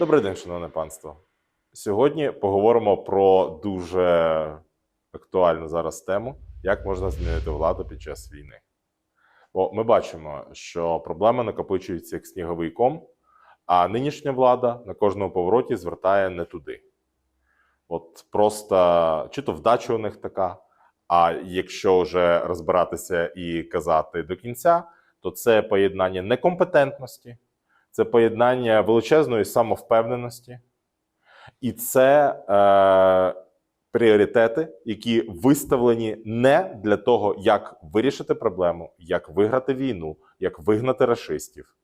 Добрий день, шановне панство. Сьогодні поговоримо про дуже актуальну зараз тему, як можна змінити владу під час війни. Бо ми бачимо, що проблеми накопичуються як сніговий ком, а нинішня влада на кожному повороті звертає не туди. От просто чи то вдача у них така, а якщо вже розбиратися і казати до кінця, то це поєднання некомпетентності, це поєднання величезної самовпевненості, і це е, пріоритети, які виставлені не для того, як вирішити проблему, як виграти війну, як вигнати рашистів,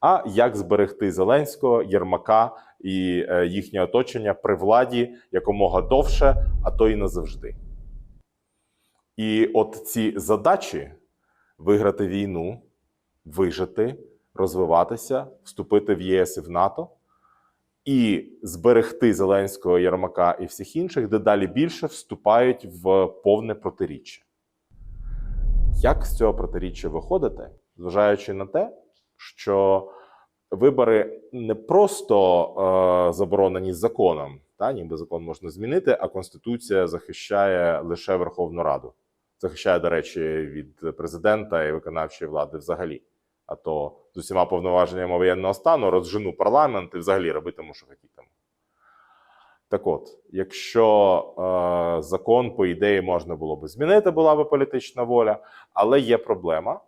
а як зберегти Зеленського, Єрмака і е, їхнє оточення при владі якомога довше, а то і назавжди. І от ці задачі виграти війну, вижити, розвиватися, вступити в ЄС і в НАТО і зберегти Зеленського, Єрмака і всіх інших дедалі більше вступають в повне протиріччя. Як з цього протиріччя виходити, зважаючи на те, що вибори не просто е, заборонені законом, та ніби закон можна змінити, а Конституція захищає лише Верховну Раду. Захищає, до речі, від президента і виконавчої влади взагалі. А то з усіма повноваженнями воєнного стану розжену парламент і взагалі робитиму, що хотітиму. Так от, якщо е, закон, по ідеї, можна було би змінити, була би політична воля, але є проблема,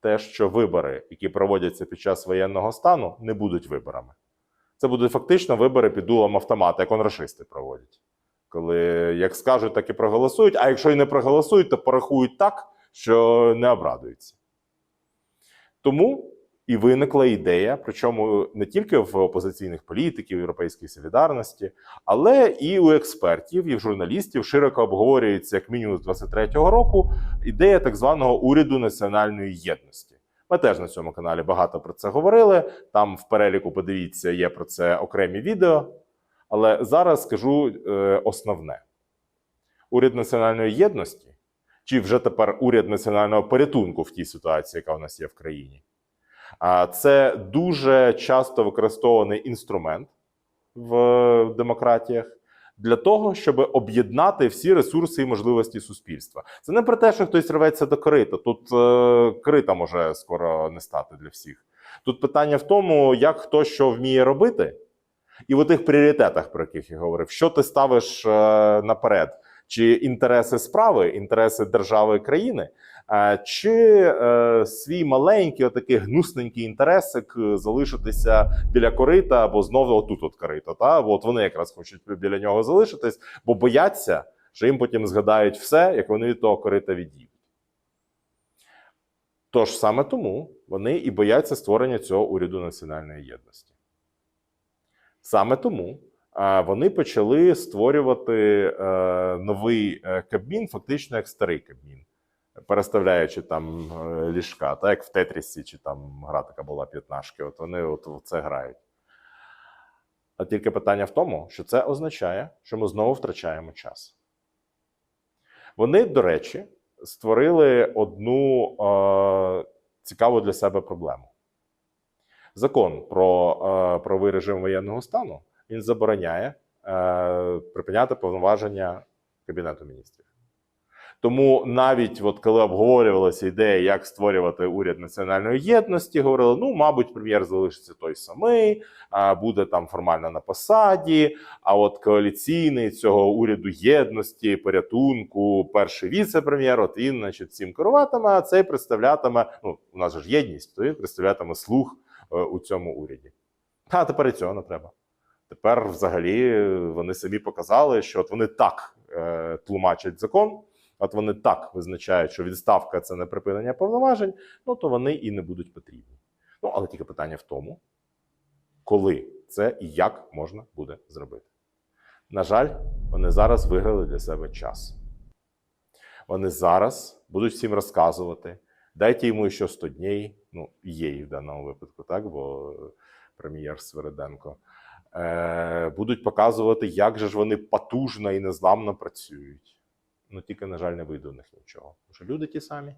те, що вибори, які проводяться під час воєнного стану, не будуть виборами. Це будуть фактично вибори під дулом автомата, як конрашисти проводять. Коли як скажуть, так і проголосують, а якщо і не проголосують, то порахують так, що не обрадуються. Тому і виникла ідея, причому не тільки в опозиційних політиків, Європейської солідарності, але і у експертів, і в журналістів широко обговорюється як мінімум з 23-го року ідея так званого уряду національної єдності. Ми теж на цьому каналі багато про це говорили. Там в переліку, подивіться, є про це окремі відео. Але зараз скажу е, основне: уряд національної єдності, чи вже тепер уряд національного порятунку в тій ситуації, яка у нас є в країні. Це дуже часто використовуваний інструмент в демократіях для того, щоб об'єднати всі ресурси і можливості суспільства. Це не про те, що хтось рветься до корита. Тут е, корита може скоро не стати для всіх. Тут питання в тому, як хто що вміє робити, і в тих пріоритетах, про яких я говорив, що ти ставиш е, наперед. Чи інтереси справи, інтереси держави країни, е, чи е, свій маленький, отакий гнусненький інтересик е, залишитися біля корита або знову отут от корита. Та? От вони якраз хочуть біля нього залишитись, бо бояться, що їм потім згадають все, як вони від того корита відійдуть. Тож саме тому вони і бояться створення цього уряду національної єдності. Саме тому вони почали створювати е, новий е, Кабмін, фактично як старий Кабмін, переставляючи там е, ліжка, так як в Тетрісі, чи там гра така була п'ятнашки. От вони от в це грають. А тільки питання в тому, що це означає, що ми знову втрачаємо час. Вони, до речі, створили одну е, цікаву для себе проблему. Закон про е, правовий режим воєнного стану він забороняє е, припиняти повноваження Кабінету міністрів. Тому навіть от коли обговорювалася ідея, як створювати уряд національної єдності, говорили: ну, мабуть, прем'єр залишиться той самий, буде там формально на посаді. А от коаліційний цього уряду єдності, порятунку, перший віце-прем'єр, от він, значить, цим керуватиме, а цей представлятиме. Ну, у нас же ж єдність, то він представлятиме слух е, у цьому уряді. А тепер і цього не треба. Тепер, взагалі, вони самі показали, що от вони так е, тлумачать закон. От вони так визначають, що відставка це не припинення повноважень, ну то вони і не будуть потрібні. Ну, але тільки питання в тому, коли це і як можна буде зробити. На жаль, вони зараз виграли для себе час. Вони зараз будуть всім розказувати. Дайте йому ще 100 днів, ну, є в даному випадку, так, бо прем'єр Свериденко. Е, будуть показувати, як же ж вони потужно і незламно працюють. Ну, тільки, на жаль, не вийде у них нічого. Тому що люди ті самі,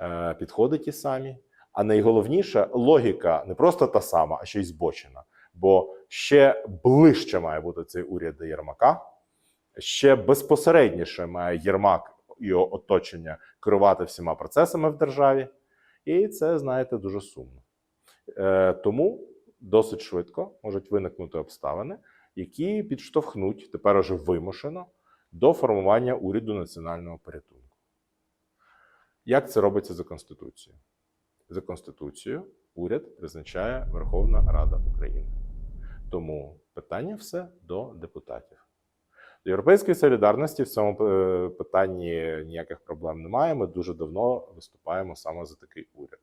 е, підходи ті самі. А найголовніше логіка не просто та сама, а ще й збочена. Бо ще ближче має бути цей уряд до Єрмака, ще безпосередніше має Єрмак і його оточення керувати всіма процесами в державі. І це, знаєте, дуже сумно. Е, тому досить швидко можуть виникнути обставини, які підштовхнуть тепер уже вимушено до формування уряду національного порятунку. Як це робиться за Конституцією? За Конституцією уряд призначає Верховна Рада України. Тому питання все до депутатів. До Європейської солідарності в цьому е, питанні ніяких проблем немає. Ми дуже давно виступаємо саме за такий уряд.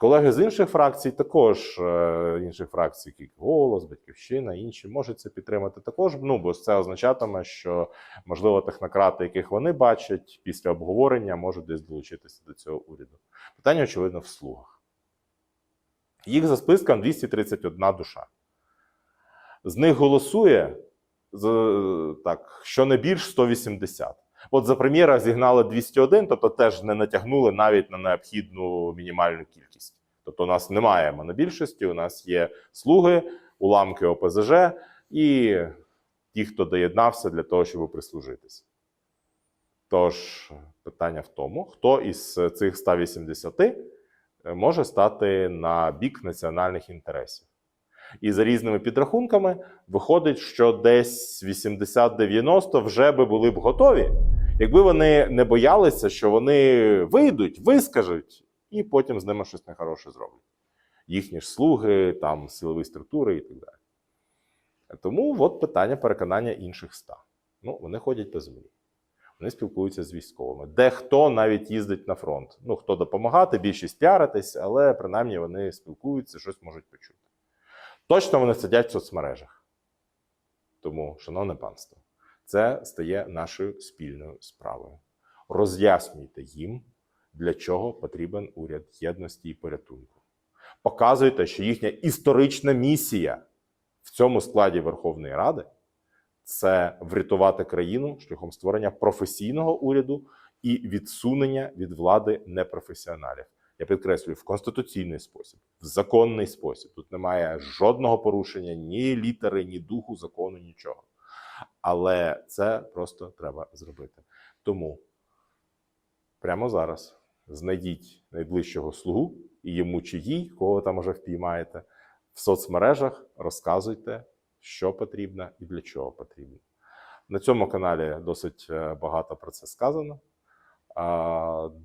Колеги з інших фракцій, також е, інших фракцій, як голос, батьківщина, інші можуть це підтримати також. Ну бо це означатиме, що можливо технократи, яких вони бачать після обговорення, можуть десь долучитися до цього уряду. Питання, очевидно, в слугах. Їх за списком 231 душа. З них голосує так, більш 180. От за прем'єра зігнали 201, тобто теж не натягнули навіть на необхідну мінімальну кількість. Тобто, у нас немає монобільшості, у нас є слуги, уламки ОПЗЖ і ті, хто доєднався для того, щоб прислужитися. Тож, питання в тому, хто із цих 180 може стати на бік національних інтересів. І за різними підрахунками виходить, що десь 80-90 вже би були б готові, якби вони не боялися, що вони вийдуть, вискажуть, і потім з ними щось нехороше зроблять. Їхні ж слуги, там силові структури і так далі. Тому от питання переконання інших ста. Ну, вони ходять по землі. Вони спілкуються з військовими. Дехто навіть їздить на фронт. Ну, хто допомагати, більшість піаритись, але принаймні вони спілкуються, щось можуть почути. Точно вони сидять в соцмережах. Тому, шановне панство, це стає нашою спільною справою. Роз'яснюйте їм, для чого потрібен уряд єдності і порятунку. Показуйте, що їхня історична місія в цьому складі Верховної Ради це врятувати країну шляхом створення професійного уряду і відсунення від влади непрофесіоналів. Я підкреслюю, в конституційний спосіб, в законний спосіб. Тут немає жодного порушення ні літери, ні духу закону, нічого. Але це просто треба зробити. Тому прямо зараз знайдіть найближчого слугу і йому чи їй, кого там уже впіймаєте, в соцмережах розказуйте, що потрібно і для чого потрібно. На цьому каналі досить е, багато про це сказано.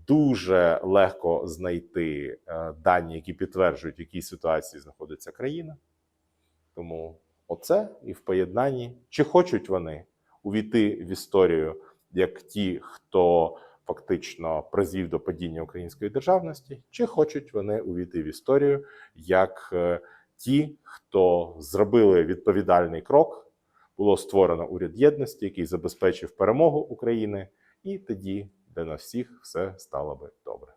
Дуже легко знайти е, дані, які підтверджують, в якій ситуації знаходиться країна. Тому оце і в поєднанні, чи хочуть вони увійти в історію як ті, хто фактично призвів до падіння української державності, чи хочуть вони увійти в історію як е, ті, хто зробили відповідальний крок, було створено уряд єдності, який забезпечив перемогу України, і тоді для на всіх все стало би добре.